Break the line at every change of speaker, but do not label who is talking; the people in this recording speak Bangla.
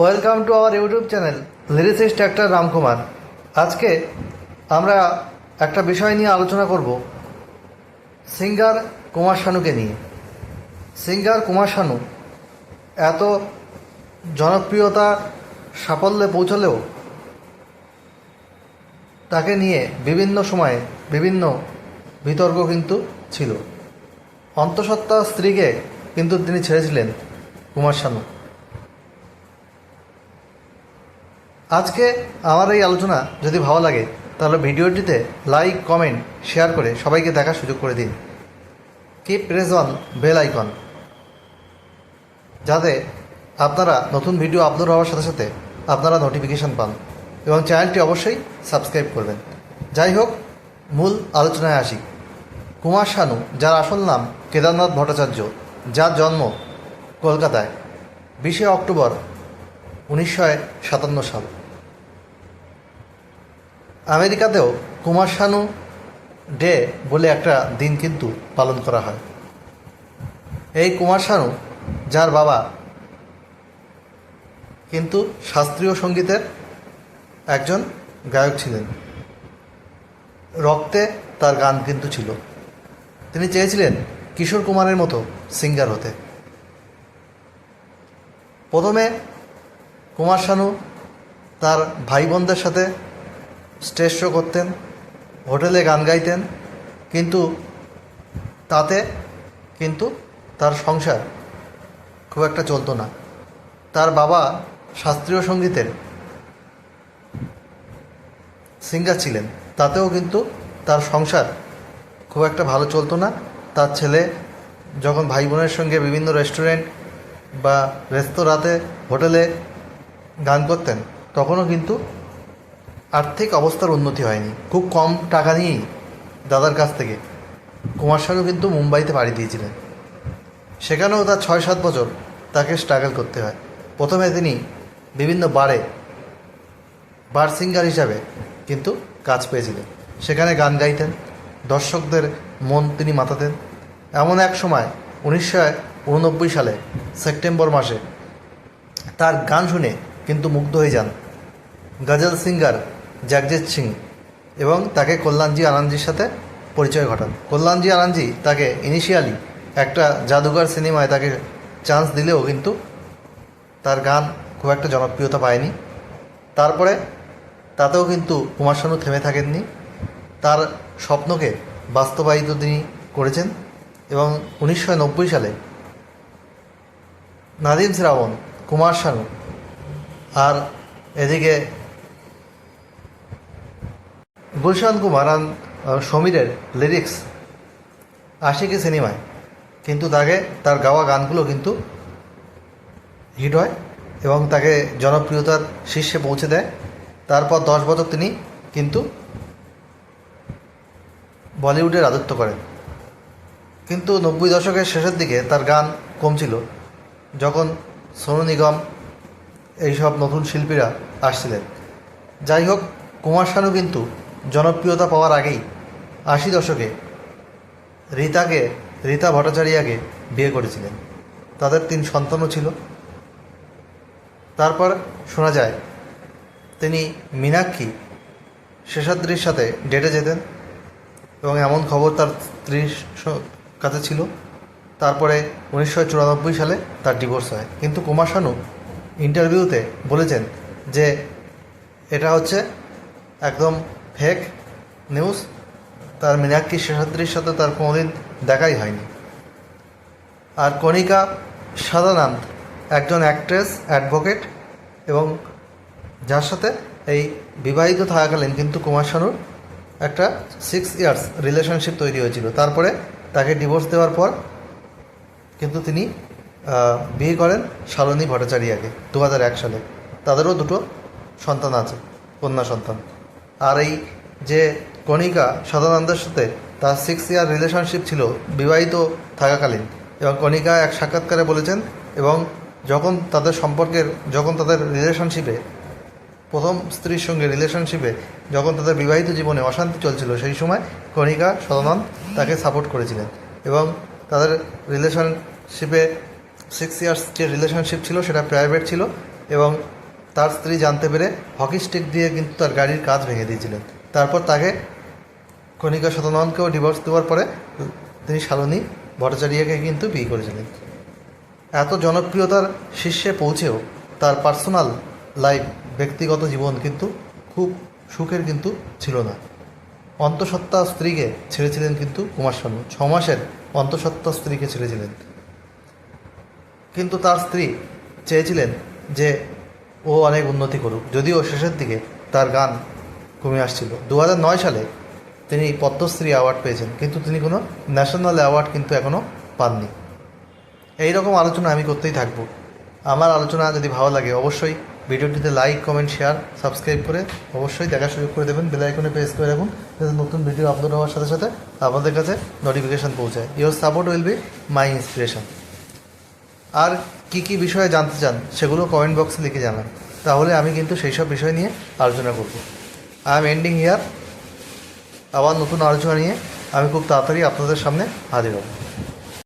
Welcome to our YouTube channel lyricist doctor Ramkumar. আজকে আমরা একটা বিষয় নিয়ে আলোচনা করব, সিঙ্গার কুমার শানুকে নিয়ে। সিঙ্গার কুমার শানু এত জনপ্রিয়তা সাফল্যে পৌঁছলেও তাকে নিয়ে বিভিন্ন সময়ে বিভিন্ন বিতর্ক কিন্তু ছিল। অন্তঃসত্ত্বা স্ত্রীকে কিন্তু তিনি ছেড়েছিলেন কুমার শানু। আজকে আমার এই আলোচনা যদি ভালো লাগে, তাহলে ভিডিওটিতে লাইক কমেন্ট শেয়ার করে সবাইকে দেখার সুযোগ করে দিন। Keep press on bell icon যাতে আপনারা নতুন ভিডিও আপলোড হওয়ার সাথে সাথে আপনারা নোটিফিকেশান পান এবং চ্যানেলটি অবশ্যই সাবস্ক্রাইব করবেন। যাই হোক, মূল আলোচনায় আসি। কুমার শানু, যার আসল নাম কেদারনাথ ভট্টাচার্য, যার জন্ম কলকাতায়, বিশে অক্টোবর উনিশশো সাতান্ন সাল। আমেরিকাতেও কুমার শানু ডে বলে একটা দিন কিন্তু পালন করা হয়। এই কুমার শানু যার বাবা কিন্তু শাস্ত্রীয় সঙ্গীতের একজন গায়ক ছিলেন। রক্তে তার গান কিন্তু ছিল। তিনি চেয়েছিলেন কিশোর কুমারের মতো সিঙ্গার হতে। প্রথমে কুমার শানু তার ভাই বোনদের সাথে স্টেজ শো করতেন, হোটেলে গান গাইতেন, কিন্তু তাতে কিন্তু তার সংসার খুব একটা চলতো না। তার বাবা শাস্ত্রীয় সঙ্গীতের সিঙ্গার ছিলেন। তাতেও কিন্তু তার সংসার খুব একটা ভালো চলতো না। তার ছেলে যখন ভাই বোনের সঙ্গে বিভিন্ন রেস্টুরেন্ট বা রেস্তোরাঁতে হোটেলে গান করতেন, তখনও কিন্তু আর্থিক অবস্থার উন্নতি হয়নি। খুব কম টাকা নিয়েই দাদার কাছ থেকে। কুমার শানু কিন্তু মুম্বাইতে পাড়ি দিয়েছিলেন। সেখানেও তার ছয় সাত বছর তাকে স্ট্রাগল করতে হয়। প্রথমে তিনি বিভিন্ন বারে বার সিঙ্গার হিসাবে কিন্তু কাজ পেয়েছিলেন। সেখানে গান গাইতেন, দর্শকদের মন তিনি মাতাতেন। এমন এক সময় উনিশশো উননব্বই সালে সেপ্টেম্বর মাসে তার গান শুনে কিন্তু মুগ্ধ হয়ে যান। গজল সিঙ্গার জগজিৎ সিং এবং তাকে কল্যাণজি আনন্দজির সাথে পরিচয় ঘটান। কল্যাণজি আনন্দজি তাকে ইনিশিয়ালি একটা জাদুঘর সিনেমায় তাকে চান্স দিলেও কিন্তু তার গান খুব একটা জনপ্রিয়তা পায়নি। তারপরে তাতেও কিন্তু কুমার শানু থেমে থাকেননি। তার স্বপ্নকে বাস্তবায়িত তিনি করেছেন এবং উনিশশো নব্বই সালে নাদিম শ্রাবণ, কুমার শানু আর এদিকে গুলশান কুমার আর সমীরের লিরিক্স আশিকি সিনেমায়। কিন্তু তাকে, তার গাওয়া গানগুলো কিন্তু হিট হয় এবং তাকে জনপ্রিয়তার শীর্ষে পৌঁছে দেয়। তারপর দশ বছর তিনি কিন্তু বলিউডে রাজত্ব করেন। কিন্তু নব্বই দশকের শেষের দিকে তার গান কমছিল, যখন সোনু নিগম এইসব নতুন শিল্পীরা আসছিলেন। যাই হোক, কুমার শানু কিন্তু জনপ্রিয়তা পাওয়ার আগেই আশি দশকে রীতাকে, রীতা ভট্টাচার্যাকে বিয়ে করেছিলেন। তাদের তিন সন্তানও ছিল। তারপর শোনা যায়, তিনি মীনাক্ষী, শেষাদ্রির সাথে ডেটে যেতেন এবং এমন খবর তার স্ত্রীর কাছে ছিল। তারপরে উনিশশো চুরানব্বই সালে তার ডিভোর্স হয়। কিন্তু কুমার শানু ইন্টারভিউতে বলেছেন যে, এটা হচ্ছে একদম ফেক নিউজ, তার মীনাক্ষী শেষাদ্রির সাথে তার কোনোদিন দেখাই হয়নি। আর কণিকা সাদানন্দ একজন অ্যাক্ট্রেস অ্যাডভোকেট এবং যার সাথে এই বিবাহিত থাকাকালীন কিন্তু কুমার শানুর একটা সিক্স ইয়ার্স রিলেশনশিপ তৈরি হয়েছিল। তারপরে তাকে ডিভোর্স দেওয়ার পর কিন্তু তিনি বিয়ে করেন শালনী ভট্টাচার্যাকে দু হাজার এক সালে। তাদেরও দুটো সন্তান আছে, কন্যা সন্তান। আর এই যে কণিকা সদানন্দের সাথে তার সিক্স ইয়ার রিলেশনশিপ ছিল বিবাহিত থাকাকালীন এবং কণিকা এক সাক্ষাৎকারে বলেছেন এবং যখন তাদের সম্পর্কের, যখন তাদের রিলেশনশিপে প্রথম স্ত্রীর সঙ্গে রিলেশনশিপে যখন তাদের বিবাহিত জীবনে অশান্তি চলছিল, সেই সময় কণিকা, সদানন্দ তাকে সাপোর্ট করেছিলেন এবং তাদের রিলেশনশিপে সিক্স ইয়ার্স যে রিলেশনশিপ ছিল সেটা প্রাইভেট ছিল এবং তার স্ত্রী জানতে পেরে হকি স্টিক দিয়ে কিন্তু তার গাড়ির কাজ ভেঙে দিয়েছিলেন। তারপর তাকে কণিকা শতনন্দকেও ডিভোর্স দেওয়ার পরে তিনি শালনী ভট্টাচার্যকে কিন্তু বিয়ে করেছিলেন। এত জনপ্রিয়তার শীর্ষে পৌঁছেও তার পার্সোনাল লাইফ ব্যক্তিগত জীবন কিন্তু খুব সুখের কিন্তু ছিল না। অন্তঃসত্ত্বা স্ত্রীকে ছেড়েছিলেন কিন্তু কুমার শানু ছ মাসের অন্তঃসত্ত্বা স্ত্রীকে ছেড়েছিলেন। কিন্তু তার স্ত্রী চেয়েছিলেন যে ও অনেক উন্নতি করুক। যদিও শেষের দিকে তার গান কমে আসছিল। দু নয় সালে তিনি পদ্মশ্রী অ্যাওয়ার্ড পেয়েছেন, কিন্তু তিনি কোনো ন্যাশনাল অ্যাওয়ার্ড কিন্তু এখনও পাননি। এই রকম আলোচনা আমি করতেই থাকব। আমার আলোচনা যদি ভালো লাগে অবশ্যই ভিডিওটিতে লাইক কমেন্ট শেয়ার সাবস্ক্রাইব করে অবশ্যই দেখার সুযোগ করে দেবেন। বেল আইকনে প্রেস করে রাখুন, যাতে নতুন ভিডিও আপলোড হওয়ার সাথে সাথে আপনাদের কাছে নোটিফিকেশান পৌঁছায়। Your support will be my inspiration আর কি কি বিষয়ে জানতে চান, সেগুলো কমেন্ট বক্সে লিখে জানান। তাহলে আমি কিন্তু সেই সব বিষয় নিয়ে আলোচনা করব। আই এম এন্ডিং হিয়ার আবার নতুন আলোচনা নিয়ে আমি খুব তাড়াতাড়ি আপনাদের সামনে হাজির হব।